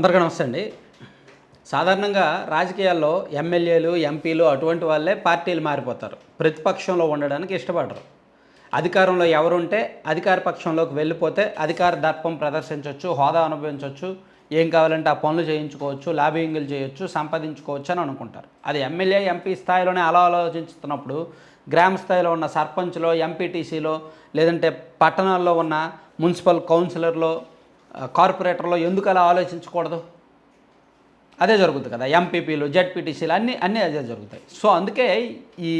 అందరికీ నమస్తే అండి. సాధారణంగా రాజకీయాల్లో ఎమ్మెల్యేలు ఎంపీలు అటువంటి వాళ్ళే పార్టీలు మారిపోతారు. ప్రతిపక్షంలో ఉండడానికి ఇష్టపడరు. అధికారంలో ఎవరుంటే అధికార పక్షంలోకి వెళ్ళిపోతే అధికార దర్పం ప్రదర్శించవచ్చు హోదా అనుభవించవచ్చు ఏం కావాలంటే ఆ పనులు చేయించుకోవచ్చు లాబింగ్లు చేయొచ్చు సంపాదించుకోవచ్చు అని అనుకుంటారు. అది ఎమ్మెల్యే ఎంపీ స్థాయిలోనే అలా ఆలోచించుతున్నప్పుడు గ్రామ స్థాయిలో ఉన్న సర్పంచ్లో ఎంపీటీసీలో లేదంటే పట్టణాల్లో ఉన్న మున్సిపల్ కౌన్సిలర్లో కార్పొరేటర్లో ఎందుకు అలా ఆలోచించకూడదు? అదే జరుగుతుంది కదా ఎంపీపీలు జెడ్పీటీసీలు అన్నీ అన్నీ అదే జరుగుతాయి. సో అందుకే ఈ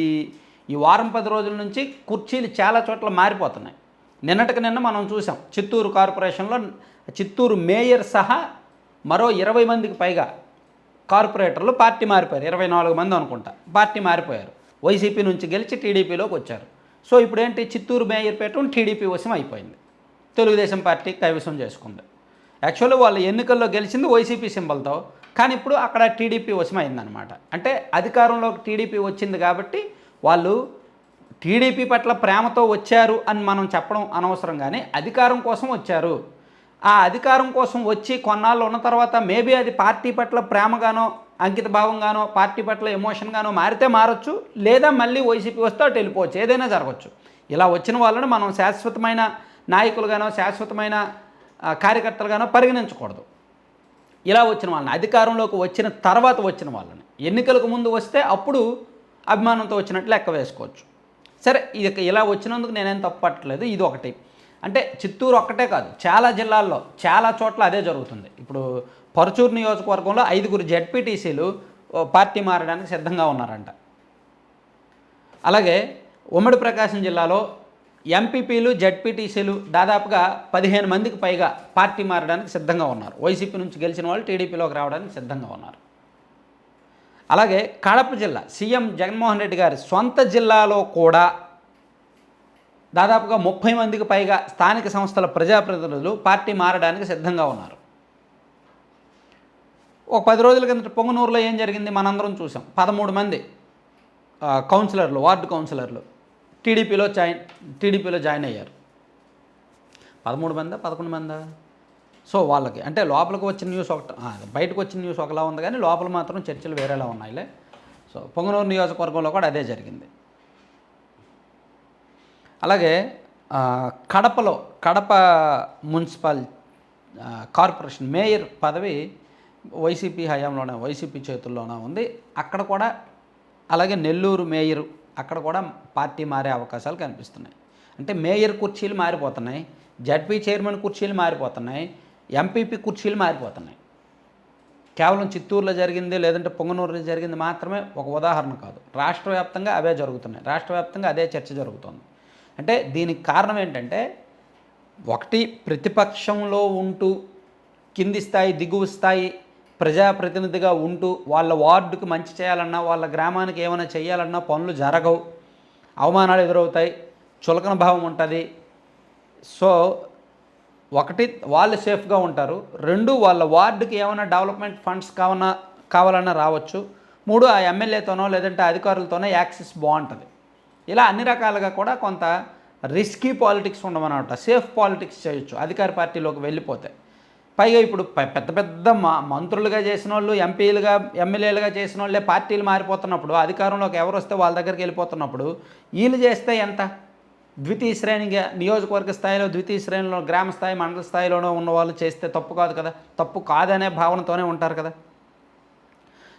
ఈ వారం పది రోజుల నుంచి కుర్చీలు చాలా చోట్ల మారిపోతున్నాయి. నిన్నటికి నిన్న మనం చూసాం చిత్తూరు కార్పొరేషన్లో చిత్తూరు మేయర్ సహా మరో ఇరవై మందికి పైగా కార్పొరేటర్లు పార్టీ మారిపోయారు. ఇరవై నాలుగు మంది అనుకుంటా పార్టీ మారిపోయారు. వైసీపీ నుంచి గెలిచి టీడీపీలోకి వచ్చారు. సో ఇప్పుడు ఏంటి చిత్తూరు మేయర్ పీఠం టీడీపీ వశం అయిపోయింది. తెలుగుదేశం పార్టీ కైవసం చేసుకుంది. యాక్చువల్లీ వాళ్ళు ఎన్నికల్లో గెలిచింది వైసీపీ సింబల్తో కానీ ఇప్పుడు అక్కడ టీడీపీ వశమైందనమాట అంటే అధికారంలోకి టీడీపీ వచ్చింది కాబట్టి వాళ్ళు టీడీపీ పట్ల ప్రేమతో వచ్చారు అని మనం చెప్పడం అనవసరం కానీ అధికారం కోసం వచ్చారు. ఆ అధికారం కోసం వచ్చి కొన్నాళ్ళు ఉన్న తర్వాత మేబీ అది పార్టీ పట్ల ప్రేమగానో అంకిత భావంగానో పార్టీ పట్ల ఎమోషన్గానో మారితే మారచ్చు లేదా మళ్ళీ వైసీపీ వస్తే అటు వెళ్ళిపోవచ్చు ఏదైనా జరగచ్చు. ఇలా వచ్చిన వాళ్ళని మనం శాశ్వతమైన నాయకులుగానో శాశ్వతమైన కార్యకర్తలుగానో పరిగణించకూడదు. ఇలా వచ్చిన వాళ్ళని అధికారంలోకి వచ్చిన తర్వాత వచ్చిన వాళ్ళని. ఎన్నికలకు ముందు వస్తే అప్పుడు అభిమానంతో వచ్చినట్లు లెక్క వేసుకోవచ్చు. సరే ఇది ఇలా వచ్చినందుకు నేనేం తప్పట్లేదు ఇది ఒకటి. అంటే చిత్తూరు ఒక్కటే కాదు చాలా జిల్లాల్లో చాలా చోట్ల అదే జరుగుతుంది. ఇప్పుడు పరుచూరు నియోజకవర్గంలో ఐదుగురు జెడ్పీటీసీలు పార్టీ మారడానికి సిద్ధంగా ఉన్నారంట. అలాగే ఉమ్మడి ప్రకాశం జిల్లాలో ఎంపీపీలు జడ్పీటీసీలు దాదాపుగా పదిహేను మందికి పైగా పార్టీ మారడానికి సిద్ధంగా ఉన్నారు. వైసీపీ నుంచి గెలిచిన వాళ్ళు టీడీపీలోకి రావడానికి సిద్ధంగా ఉన్నారు. అలాగే కడప జిల్లా సీఎం జగన్మోహన్ రెడ్డి గారి సొంత జిల్లాలో కూడా దాదాపుగా ముప్పై మందికి పైగా స్థానిక సంస్థల ప్రజాప్రతినిధులు పార్టీ మారడానికి సిద్ధంగా ఉన్నారు. ఒక పది రోజుల కిందట పొంగనూరులో ఏం జరిగింది? మనందరం చూసాం. పదమూడు మంది కౌన్సిలర్లు వార్డు కౌన్సిలర్లు టీడీపీలో జాయిన్ టీడీపీలో జాయిన్ అయ్యారు. పదమూడు మందా పదకొండు మందా? సో వాళ్ళకి అంటే లోపలికి వచ్చిన న్యూస్ ఒకటి బయటకు వచ్చిన న్యూస్ ఒకలా ఉంది కానీ లోపల మాత్రం చర్చలు వేరేలా ఉన్నాయిలే. సో పొంగనూరు నియోజకవర్గంలో కూడా అదే జరిగింది. అలాగే కడపలో కడప మున్సిపల్ కార్పొరేషన్ మేయర్ పదవి వైసీపీ హయాంలోనే వైసీపీ చేతుల్లోనే ఉంది. అక్కడ కూడా అలాగే నెల్లూరు మేయర్ అక్కడ కూడా పార్టీ మారే అవకాశాలు కనిపిస్తున్నాయి. అంటే మేయర్ కుర్చీలు మారిపోతున్నాయి జడ్పీ చైర్మన్ కుర్చీలు మారిపోతున్నాయి ఎంపీపీ కుర్చీలు మారిపోతున్నాయి. కేవలం చిత్తూరులో జరిగింది లేదంటే పొంగనూరులో జరిగింది మాత్రమే ఒక ఉదాహరణ కాదు. రాష్ట్ర వ్యాప్తంగా అవే జరుగుతున్నాయి. రాష్ట్ర వ్యాప్తంగా అదే చర్చ జరుగుతుంది. అంటే దీనికి కారణం ఏంటంటే ఒకటి ప్రతిపక్షంలో ఉంటూ కింది స్థాయి దిగువ స్థాయి ప్రజాప్రతినిధిగా ఉంటూ వాళ్ళ వార్డుకి మంచి చేయాలన్నా వాళ్ళ గ్రామానికి ఏమైనా చేయాలన్నా పనులు జరగవు. అవమానాలు ఎదురవుతాయి. చులకన భావం ఉంటుంది. సో ఒకటి వాళ్ళు సేఫ్గా ఉంటారు. రెండు వాళ్ళ వార్డుకి ఏమైనా డెవలప్మెంట్ ఫండ్స్ కావనా కావాలన్నా రావచ్చు. మూడు ఆ ఎమ్మెల్యేతోనో లేదంటే అధికారులతోనో యాక్సెస్ బాగుంటుంది. ఇలా అన్ని రకాలుగా కూడా కొంత రిస్కీ పాలిటిక్స్ ఉండమన్నమాట. సేఫ్ పాలిటిక్స్ చేయొచ్చు. అధికార పార్టీలోకి వెళ్ళిపోతే. పైగా ఇప్పుడు పెద్ద పెద్ద మంత్రులుగా చేసిన వాళ్ళు ఎంపీలుగా ఎమ్మెల్యేలుగా చేసిన వాళ్ళే పార్టీలు మారిపోతున్నప్పుడు అధికారంలోకి ఎవరు వస్తే వాళ్ళ దగ్గరికి వెళ్ళిపోతున్నప్పుడు వీళ్ళు చేస్తే ఎంత? ద్వితీయ శ్రేణిగా నియోజకవర్గ స్థాయిలో ద్వితీయ శ్రేణిలో గ్రామ స్థాయి మండల స్థాయిలోనో ఉన్న వాళ్ళు చేస్తే తప్పు కాదు కదా? తప్పు కాదనే భావనతోనే ఉంటారు కదా?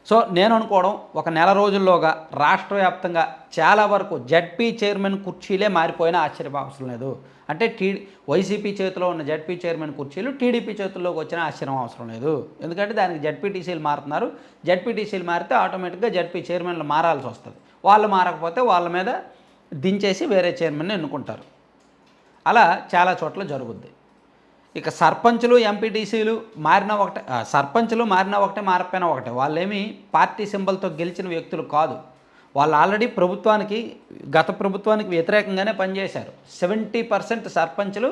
సో నేను అనుకోవడం ఒక నెల రోజుల్లోగా రాష్ట్ర వ్యాప్తంగా చాలా వరకు జడ్పీ చైర్మన్ కుర్చీలే మారిపోయినా ఆశ్చర్యపోవసరం లేదు. అంటే టీ వైసీపీ చేతిలో ఉన్న జడ్పీ చైర్మన్ కుర్చీలు టీడీపీ చేతుల్లోకి వచ్చినా ఆశ్చర్యం అవసరం లేదు. ఎందుకంటే దానికి జడ్పీటీసీలు మారుతున్నారు. జడ్పీటీసీలు మారితే ఆటోమేటిక్గా జడ్పీ చైర్మన్లు మారాల్సి వస్తుంది. వాళ్ళు మారకపోతే వాళ్ళ మీద దించేసి వేరే చైర్మన్ని ఎన్నుకుంటారు. అలా చాలా చోట్ల జరుగుద్ది. ఇక సర్పంచులు ఎంపీటీసీలు మారిన ఒకటే సర్పంచులు మారిన ఒకటే మారిపోయిన ఒకటే. వాళ్ళేమి పార్టీ సింబల్తో గెలిచిన వ్యక్తులు కాదు. వాళ్ళు ఆల్రెడీ ప్రభుత్వానికి గత ప్రభుత్వానికి వ్యతిరేకంగానే పనిచేశారు. సెవెంటీ పర్సెంట్ సర్పంచులు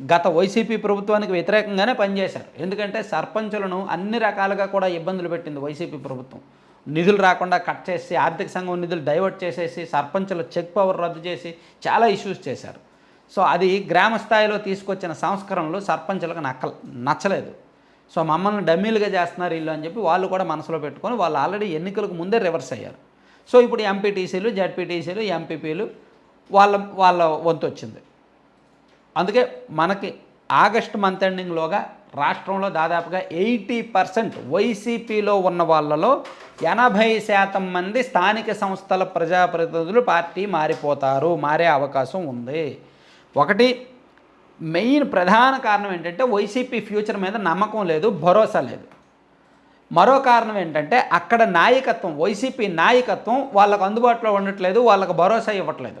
గత వైసీపీ ప్రభుత్వానికి వ్యతిరేకంగానే పనిచేశారు. ఎందుకంటే సర్పంచులను అన్ని రకాలుగా కూడా ఇబ్బందులు పెట్టింది వైసీపీ ప్రభుత్వం. నిధులు రాకుండా కట్ చేసి ఆర్థిక సంఘం నిధులు డైవర్ట్ చేసేసి సర్పంచుల చెక్ పవర్ రద్దు చేసి చాలా ఇష్యూస్ చేశారు. సో అది గ్రామ స్థాయిలో తీసుకొచ్చిన సంస్కరణలు సర్పంచులకు నక్క నచ్చలేదు. సో మమ్మల్ని డమ్మీలుగా చేస్తున్నారు ఇల్లు అని చెప్పి వాళ్ళు కూడా మనసులో పెట్టుకొని వాళ్ళు ఆల్రెడీ ఎన్నికలకు ముందే రివర్స్ అయ్యారు. సో ఇప్పుడు ఎంపీటీసీలు జడ్పీటీసీలు ఎంపీపీలు వాళ్ళ వాళ్ళ వంతు వచ్చింది. అందుకే మనకి ఆగస్ట్ మంత్ ఎండింగ్లోగా రాష్ట్రంలో దాదాపుగా ఎయిటీ పర్సెంట్ వైసీపీలో ఉన్న వాళ్ళలో ఎనభై శాతం మంది స్థానిక సంస్థల ప్రజాప్రతినిధులు పార్టీ మారిపోతారు మారే అవకాశం ఉంది. ఒకటి మెయిన్ ప్రధాన కారణం ఏంటంటే వైసీపీ ఫ్యూచర్ మీద నమ్మకం లేదు భరోసా లేదు. మరో కారణం ఏంటంటే అక్కడ నాయకత్వం వైసీపీ నాయకత్వం వాళ్ళకు అందుబాటులో ఉండట్లేదు వాళ్ళకు భరోసా ఇవ్వట్లేదు.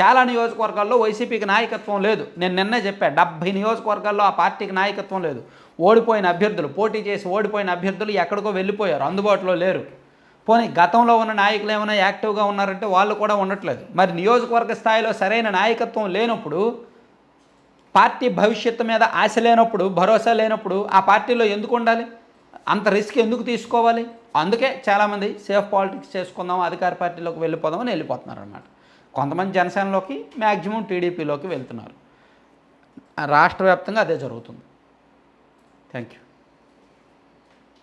చాలా నియోజకవర్గాల్లో వైసీపీకి నాయకత్వం లేదు. నేను నిన్నే చెప్పా డెబ్భై నియోజకవర్గాల్లో ఆ పార్టీకి నాయకత్వం లేదు. ఓడిపోయిన అభ్యర్థులు పోటీ చేసి ఓడిపోయిన అభ్యర్థులు ఎక్కడికో వెళ్ళిపోయారు అందుబాటులో లేరు. పోనీ గతంలో ఉన్న నాయకులు ఏమైనా యాక్టివ్గా ఉన్నారంటే వాళ్ళు కూడా ఉండట్లేదు. మరి నియోజకవర్గ స్థాయిలో సరైన నాయకత్వం లేనప్పుడు పార్టీ భవిష్యత్తు మీద ఆశ లేనప్పుడు భరోసా లేనప్పుడు ఆ పార్టీలో ఎందుకు ఉండాలి? అంత రిస్క్ ఎందుకు తీసుకోవాలి? అందుకే చాలామంది సేఫ్ పాలిటిక్స్ చేసుకుందాం అధికార పార్టీలోకి వెళ్ళిపోదామని వెళ్ళిపోతున్నారు అనమాట కొంతమంది జనసేనలోకి మ్యాక్సిమం టీడీపీలోకి వెళ్తున్నారు. రాష్ట్ర వ్యాప్తంగా అదే జరుగుతుంది. Thank you